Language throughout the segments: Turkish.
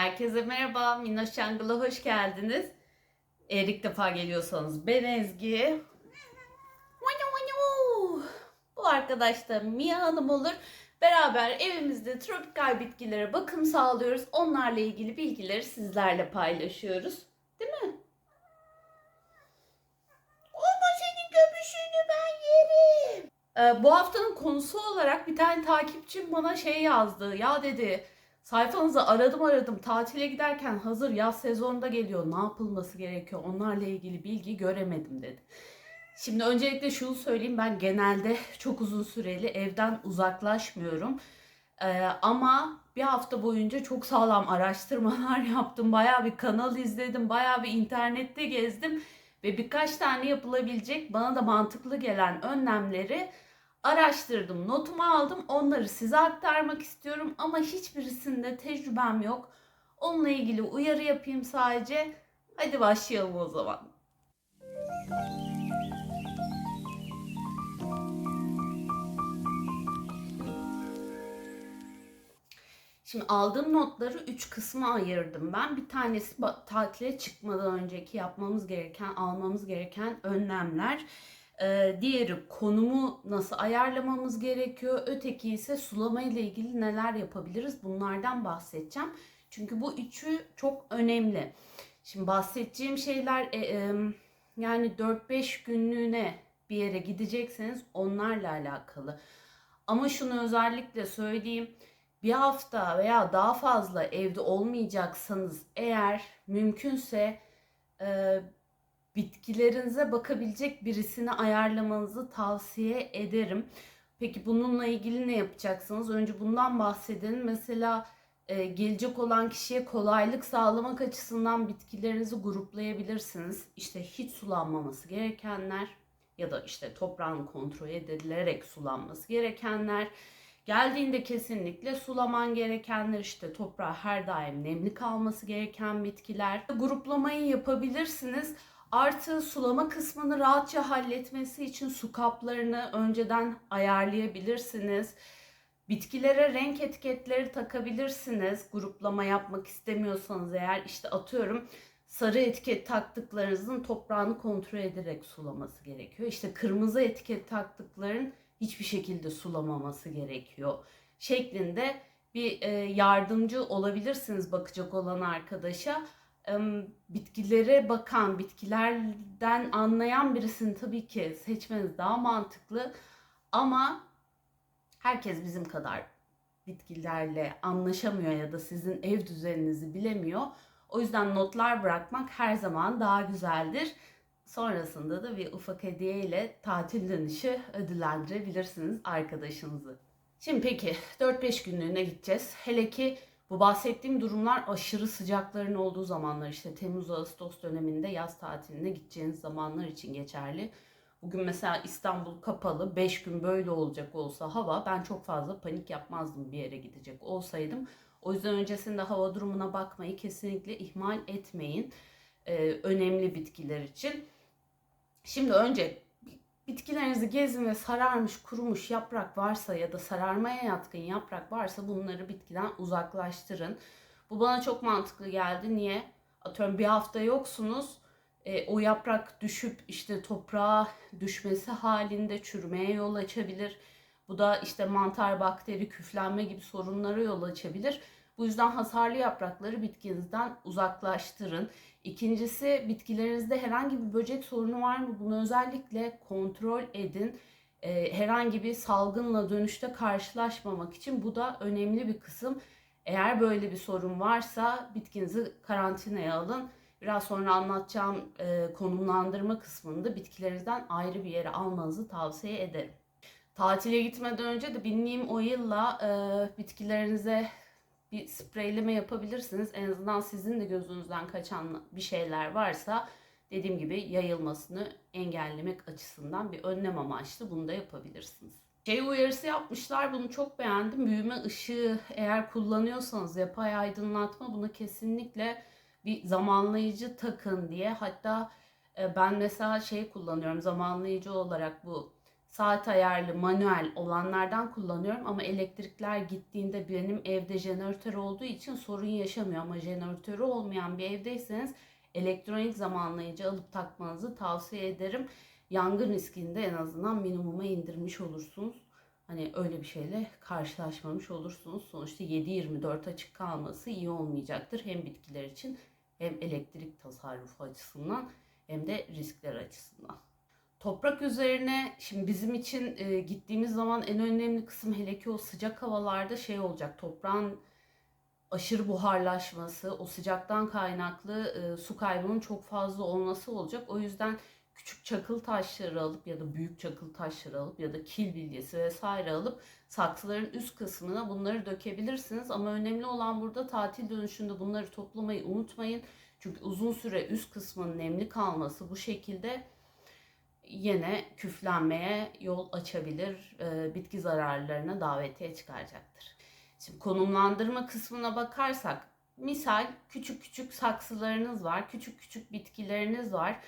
Herkese merhaba, Minnoş Jungle'a hoş geldiniz. Eğer ilk defa geliyorsanız ben Ezgi. Bu arkadaş da Mia Hanım olur. Beraber evimizde tropikal bitkilere bakım sağlıyoruz. Onlarla ilgili bilgileri sizlerle paylaşıyoruz. Değil mi? Ama senin göbüşünü ben yerim. Ee, bu haftanın konusu olarak bir tane takipçim bana şey yazdı. Ya dedi sayfanızı aradım aradım tatile giderken hazır yaz sezonunda geliyor. Ne yapılması gerekiyor onlarla ilgili bilgi göremedim dedi. Şimdi öncelikle şunu söyleyeyim ben genelde çok uzun süreli evden uzaklaşmıyorum. Ee, ama bir hafta boyunca çok sağlam araştırmalar yaptım. Bayağı bir kanal izledim, bayağı bir internette gezdim ve birkaç tane yapılabilecek bana da mantıklı gelen önlemleri araştırdım, notumu aldım. Onları size aktarmak istiyorum ama hiçbirisinde tecrübem yok. Onunla ilgili uyarı yapayım sadece. Hadi başlayalım o zaman. Şimdi aldığım notları 3 kısma ayırdım ben. Bir tanesi tatile çıkmadan önceki yapmamız gereken, almamız gereken önlemler. Ee, diğeri konumu nasıl ayarlamamız gerekiyor. Öteki ise sulama ile ilgili neler yapabiliriz bunlardan bahsedeceğim. Çünkü bu üçü çok önemli. Şimdi bahsedeceğim şeyler e, e, yani 4-5 günlüğüne bir yere gidecekseniz onlarla alakalı. Ama şunu özellikle söyleyeyim. Bir hafta veya daha fazla evde olmayacaksanız eğer mümkünse e, bitkilerinize bakabilecek birisini ayarlamanızı tavsiye ederim. Peki bununla ilgili ne yapacaksınız? Önce bundan bahsedelim. Mesela e, gelecek olan kişiye kolaylık sağlamak açısından bitkilerinizi gruplayabilirsiniz. İşte hiç sulanmaması gerekenler ya da işte toprağın kontrol edilerek sulanması gerekenler. Geldiğinde kesinlikle sulaman gerekenler işte toprağa her daim nemli kalması gereken bitkiler. Gruplamayı yapabilirsiniz. Artı sulama kısmını rahatça halletmesi için su kaplarını önceden ayarlayabilirsiniz. Bitkilere renk etiketleri takabilirsiniz. Gruplama yapmak istemiyorsanız eğer işte atıyorum sarı etiket taktıklarınızın toprağını kontrol ederek sulaması gerekiyor. İşte kırmızı etiket taktıkların hiçbir şekilde sulamaması gerekiyor şeklinde bir e, yardımcı olabilirsiniz bakacak olan arkadaşa. Bitkilere bakan, bitkilerden anlayan birisini tabii ki seçmeniz daha mantıklı. Ama herkes bizim kadar bitkilerle anlaşamıyor ya da sizin ev düzeninizi bilemiyor. O yüzden notlar bırakmak her zaman daha güzeldir. Sonrasında da bir ufak hediye ile tatil dönüşü ödüllendirebilirsiniz arkadaşınızı. Şimdi peki 4-5 günlüğüne gideceğiz. Hele ki bu bahsettiğim durumlar aşırı sıcakların olduğu zamanlar işte Temmuz-Ağustos döneminde yaz tatiline gideceğiniz zamanlar için geçerli. Bugün mesela İstanbul kapalı 5 gün böyle olacak olsa hava ben çok fazla panik yapmazdım bir yere gidecek olsaydım. O yüzden öncesinde hava durumuna bakmayı kesinlikle ihmal etmeyin. Ee, önemli bitkiler için. Şimdi önce bitkilerinizi gezin ve sararmış, kurumuş yaprak varsa ya da sararmaya yatkın yaprak varsa bunları bitkiden uzaklaştırın. Bu bana çok mantıklı geldi. Niye? Atıyorum bir hafta yoksunuz. E, o yaprak düşüp işte toprağa düşmesi halinde çürümeye yol açabilir. Bu da işte mantar, bakteri, küflenme gibi sorunlara yol açabilir. Bu yüzden hasarlı yaprakları bitkinizden uzaklaştırın. İkincisi bitkilerinizde herhangi bir böcek sorunu var mı? Bunu özellikle kontrol edin. Ee, herhangi bir salgınla dönüşte karşılaşmamak için bu da önemli bir kısım. Eğer böyle bir sorun varsa bitkinizi karantinaya alın. Biraz sonra anlatacağım e, konumlandırma kısmında bitkilerinizden ayrı bir yere almanızı tavsiye ederim. Tatile gitmeden önce de neem oil'la e, bitkilerinize bir spreyleme yapabilirsiniz. En azından sizin de gözünüzden kaçan bir şeyler varsa dediğim gibi yayılmasını engellemek açısından bir önlem amaçlı bunu da yapabilirsiniz. Şey uyarısı yapmışlar bunu çok beğendim. Büyüme ışığı eğer kullanıyorsanız yapay aydınlatma bunu kesinlikle bir zamanlayıcı takın diye. Hatta e, ben mesela şey kullanıyorum zamanlayıcı olarak bu saat ayarlı, manuel olanlardan kullanıyorum ama elektrikler gittiğinde benim evde jeneratör olduğu için sorun yaşamıyor ama jeneratörü olmayan bir evdeyseniz elektronik zamanlayıcı alıp takmanızı tavsiye ederim. Yangın riskini de en azından minimuma indirmiş olursunuz. Hani öyle bir şeyle karşılaşmamış olursunuz. Sonuçta 7-24 açık kalması iyi olmayacaktır. Hem bitkiler için hem elektrik tasarrufu açısından hem de riskler açısından. Toprak üzerine şimdi bizim için e, gittiğimiz zaman en önemli kısım hele ki o sıcak havalarda şey olacak. Toprağın aşırı buharlaşması, o sıcaktan kaynaklı e, su kaybının çok fazla olması olacak. O yüzden küçük çakıl taşları alıp ya da büyük çakıl taşları alıp ya da kil bilyesi vesaire alıp saksıların üst kısmına bunları dökebilirsiniz. Ama önemli olan burada tatil dönüşünde bunları toplamayı unutmayın. Çünkü uzun süre üst kısmın nemli kalması bu şekilde yine küflenmeye yol açabilir, e, bitki zararlarına davetiye çıkaracaktır. Şimdi konumlandırma kısmına bakarsak, misal küçük küçük saksılarınız var, küçük küçük bitkileriniz var.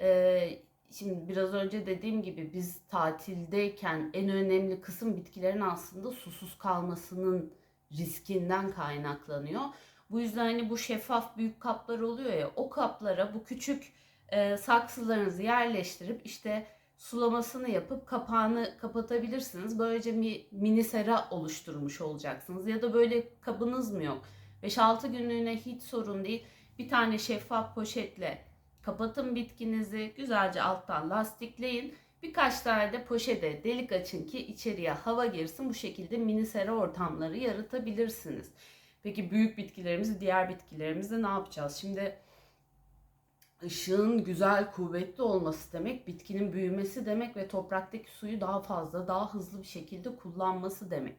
E, şimdi biraz önce dediğim gibi biz tatildeyken en önemli kısım bitkilerin aslında susuz kalmasının riskinden kaynaklanıyor. Bu yüzden hani bu şeffaf büyük kaplar oluyor ya o kaplara bu küçük e, saksılarınızı yerleştirip işte sulamasını yapıp kapağını kapatabilirsiniz. Böylece bir mini sera oluşturmuş olacaksınız. Ya da böyle kabınız mı yok? 5-6 günlüğüne hiç sorun değil. Bir tane şeffaf poşetle kapatın bitkinizi. Güzelce alttan lastikleyin. Birkaç tane de poşete delik açın ki içeriye hava girsin. Bu şekilde mini sera ortamları yaratabilirsiniz. Peki büyük bitkilerimizi, diğer bitkilerimizi ne yapacağız? Şimdi ışığın güzel, kuvvetli olması demek, bitkinin büyümesi demek ve topraktaki suyu daha fazla, daha hızlı bir şekilde kullanması demek.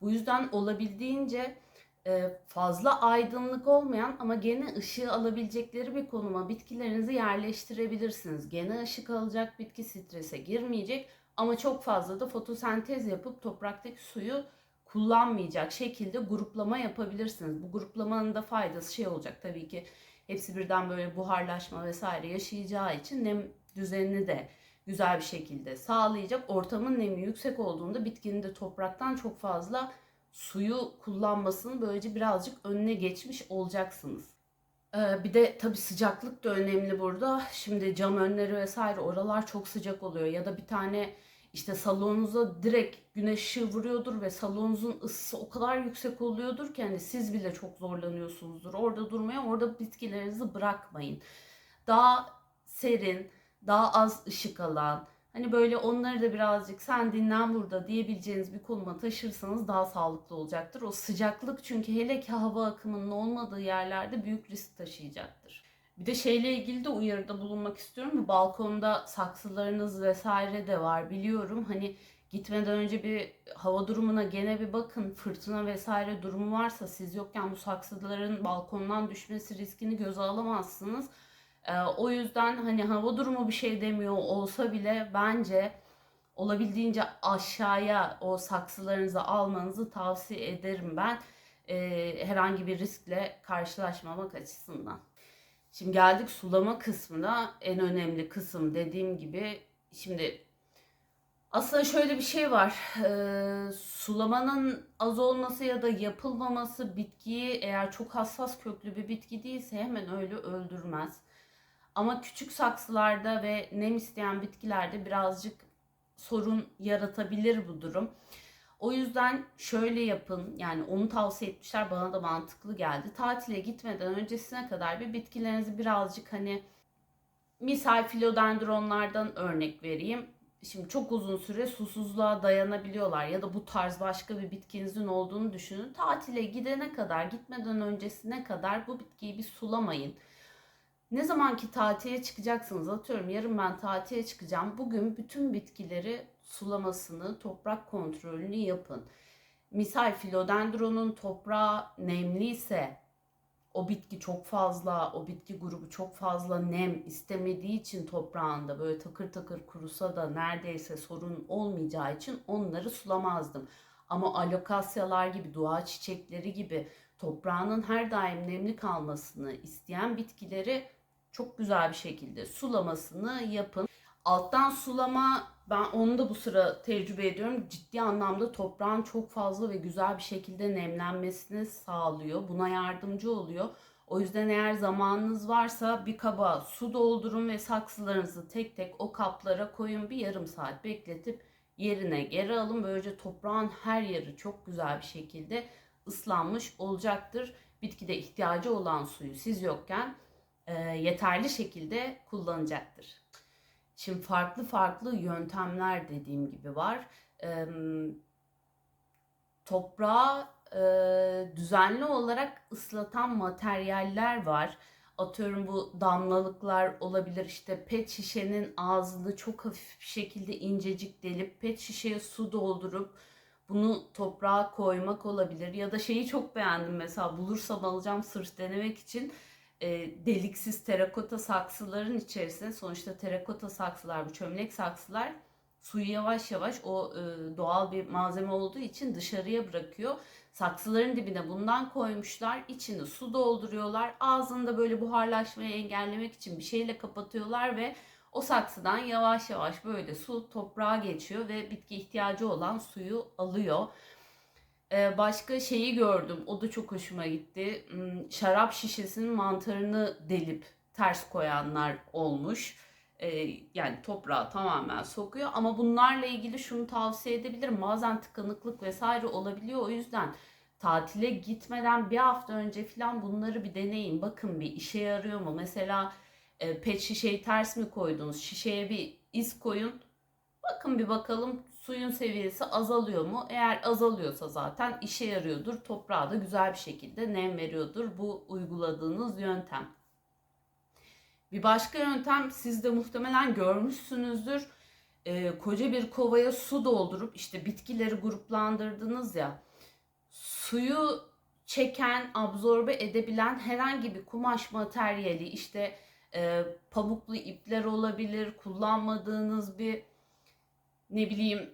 Bu yüzden olabildiğince e, fazla aydınlık olmayan ama gene ışığı alabilecekleri bir konuma bitkilerinizi yerleştirebilirsiniz. Gene ışık alacak, bitki strese girmeyecek ama çok fazla da fotosentez yapıp topraktaki suyu kullanmayacak şekilde gruplama yapabilirsiniz. Bu gruplamanın da faydası şey olacak tabii ki hepsi birden böyle buharlaşma vesaire yaşayacağı için nem düzenini de güzel bir şekilde sağlayacak. Ortamın nemi yüksek olduğunda bitkinin de topraktan çok fazla suyu kullanmasının böylece birazcık önüne geçmiş olacaksınız. Ee, bir de tabii sıcaklık da önemli burada. Şimdi cam önleri vesaire oralar çok sıcak oluyor ya da bir tane işte salonunuza direkt güneş ışığı vuruyordur ve salonunuzun ısısı o kadar yüksek oluyordur ki hani siz bile çok zorlanıyorsunuzdur. Orada durmaya, orada bitkilerinizi bırakmayın. Daha serin, daha az ışık alan, hani böyle onları da birazcık sen dinlen burada diyebileceğiniz bir konuma taşırsanız daha sağlıklı olacaktır. O sıcaklık çünkü hele ki hava akımının olmadığı yerlerde büyük risk taşıyacaktır. Bir de şeyle ilgili de uyarıda bulunmak istiyorum. Balkonda saksılarınız vesaire de var biliyorum. Hani gitmeden önce bir hava durumuna gene bir bakın. Fırtına vesaire durumu varsa siz yokken bu saksıların balkondan düşmesi riskini göze alamazsınız. Ee, o yüzden hani hava durumu bir şey demiyor olsa bile bence olabildiğince aşağıya o saksılarınızı almanızı tavsiye ederim ben. Ee, herhangi bir riskle karşılaşmamak açısından. Şimdi geldik sulama kısmına. En önemli kısım dediğim gibi şimdi aslında şöyle bir şey var. Ee, sulamanın az olması ya da yapılmaması bitkiyi eğer çok hassas köklü bir bitki değilse hemen öyle öldürmez. Ama küçük saksılarda ve nem isteyen bitkilerde birazcık sorun yaratabilir bu durum. O yüzden şöyle yapın. Yani onu tavsiye etmişler. Bana da mantıklı geldi. Tatile gitmeden öncesine kadar bir bitkilerinizi birazcık hani misal filodendronlardan örnek vereyim. Şimdi çok uzun süre susuzluğa dayanabiliyorlar ya da bu tarz başka bir bitkinizin olduğunu düşünün. Tatile gidene kadar, gitmeden öncesine kadar bu bitkiyi bir sulamayın. Ne zamanki tatile çıkacaksınız atıyorum yarın ben tatile çıkacağım. Bugün bütün bitkileri sulamasını, toprak kontrolünü yapın. Misal filodendronun toprağı nemliyse o bitki çok fazla, o bitki grubu çok fazla nem istemediği için toprağında böyle takır takır kurusa da neredeyse sorun olmayacağı için onları sulamazdım. Ama alokasyalar gibi, dua çiçekleri gibi toprağının her daim nemli kalmasını isteyen bitkileri çok güzel bir şekilde sulamasını yapın. Alttan sulama ben onu da bu sıra tecrübe ediyorum. Ciddi anlamda toprağın çok fazla ve güzel bir şekilde nemlenmesini sağlıyor. Buna yardımcı oluyor. O yüzden eğer zamanınız varsa bir kaba su doldurun ve saksılarınızı tek tek o kaplara koyun. Bir yarım saat bekletip yerine geri alın. Böylece toprağın her yeri çok güzel bir şekilde ıslanmış olacaktır. Bitkide ihtiyacı olan suyu siz yokken e, yeterli şekilde kullanacaktır. Şimdi farklı farklı yöntemler dediğim gibi var. E, toprağı e, düzenli olarak ıslatan materyaller var. Atıyorum bu damlalıklar olabilir işte pet şişenin ağzını çok hafif bir şekilde incecik delip pet şişeye su doldurup bunu toprağa koymak olabilir. Ya da şeyi çok beğendim mesela bulursam alacağım sırf denemek için e, deliksiz terakota saksıların içerisine sonuçta terakota saksılar bu çömlek saksılar suyu yavaş yavaş o e, doğal bir malzeme olduğu için dışarıya bırakıyor. Saksıların dibine bundan koymuşlar. İçini su dolduruyorlar. Ağzında böyle buharlaşmayı engellemek için bir şeyle kapatıyorlar ve o saksıdan yavaş yavaş böyle su toprağa geçiyor ve bitki ihtiyacı olan suyu alıyor. Ee, başka şeyi gördüm. O da çok hoşuma gitti. Hmm, Şarap şişesinin mantarını delip ters koyanlar olmuş. Ee, yani toprağa tamamen sokuyor. Ama bunlarla ilgili şunu tavsiye edebilirim. Bazen tıkanıklık vesaire olabiliyor. O yüzden tatile gitmeden bir hafta önce falan bunları bir deneyin. Bakın bir işe yarıyor mu? Mesela e, pet şişeyi ters mi koydunuz? Şişeye bir iz koyun. Bakın bir bakalım suyun seviyesi azalıyor mu? Eğer azalıyorsa zaten işe yarıyordur. Toprağa da güzel bir şekilde nem veriyordur bu uyguladığınız yöntem. Bir başka yöntem siz de muhtemelen görmüşsünüzdür. Ee, koca bir kovaya su doldurup işte bitkileri gruplandırdınız ya. Suyu çeken, absorbe edebilen herhangi bir kumaş materyali işte e, pamuklu ipler olabilir, kullanmadığınız bir ne bileyim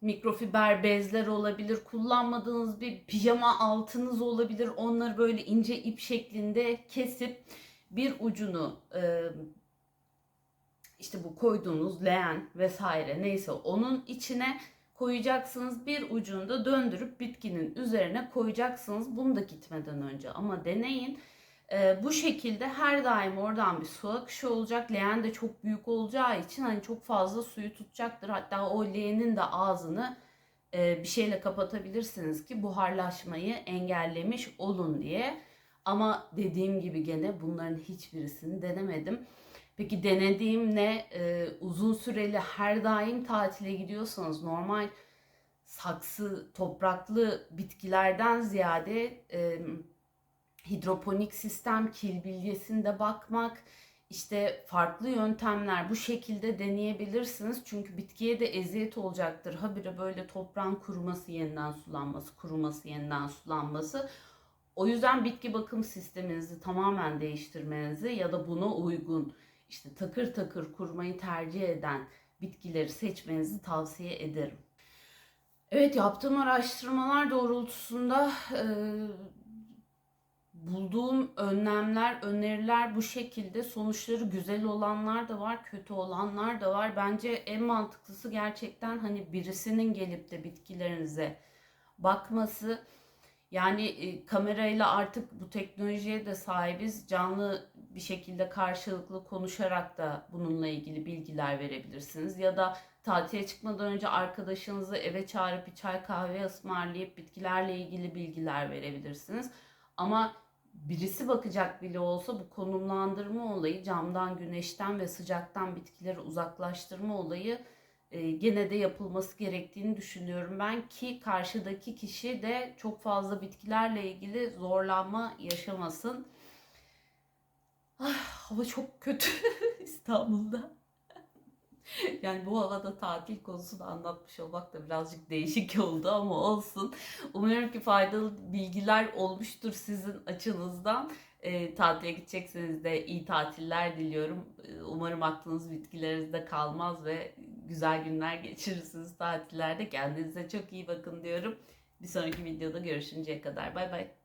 mikrofiber bezler olabilir, kullanmadığınız bir pijama altınız olabilir. Onları böyle ince ip şeklinde kesip bir ucunu işte bu koyduğunuz leğen vesaire neyse onun içine koyacaksınız. Bir ucunu da döndürüp bitkinin üzerine koyacaksınız. Bunu da gitmeden önce ama deneyin. E, bu şekilde her daim oradan bir su akışı olacak. Leğen de çok büyük olacağı için hani çok fazla suyu tutacaktır. Hatta o leğenin de ağzını e, bir şeyle kapatabilirsiniz ki buharlaşmayı engellemiş olun diye. Ama dediğim gibi gene bunların hiçbirisini denemedim. Peki denediğim ne? Ee, uzun süreli her daim tatile gidiyorsanız normal saksı, topraklı bitkilerden ziyade e, hidroponik sistem kilbilyesinde bakmak, işte farklı yöntemler bu şekilde deneyebilirsiniz. Çünkü bitkiye de eziyet olacaktır. Habire böyle toprağın kuruması, yeniden sulanması, kuruması, yeniden sulanması. O yüzden bitki bakım sisteminizi tamamen değiştirmenizi ya da buna uygun işte takır takır kurmayı tercih eden bitkileri seçmenizi tavsiye ederim. Evet yaptığım araştırmalar doğrultusunda e, bulduğum önlemler, öneriler bu şekilde. Sonuçları güzel olanlar da var, kötü olanlar da var. Bence en mantıklısı gerçekten hani birisinin gelip de bitkilerinize bakması. Yani e, kamerayla artık bu teknolojiye de sahibiz. Canlı bir şekilde karşılıklı konuşarak da bununla ilgili bilgiler verebilirsiniz. Ya da tatile çıkmadan önce arkadaşınızı eve çağırıp bir çay kahve ısmarlayıp bitkilerle ilgili bilgiler verebilirsiniz. Ama birisi bakacak bile olsa bu konumlandırma olayı camdan, güneşten ve sıcaktan bitkileri uzaklaştırma olayı e, gene de yapılması gerektiğini düşünüyorum ben ki karşıdaki kişi de çok fazla bitkilerle ilgili zorlanma yaşamasın. Ay, hava çok kötü İstanbul'da. yani bu havada tatil konusunu anlatmış olmak da birazcık değişik oldu ama olsun. Umuyorum ki faydalı bilgiler olmuştur sizin açınızdan. E, tatile gidecekseniz de iyi tatiller diliyorum. E, umarım aklınız bitkilerinizde kalmaz ve güzel günler geçirirsiniz tatillerde. Kendinize çok iyi bakın diyorum. Bir sonraki videoda görüşünceye kadar. Bay bay.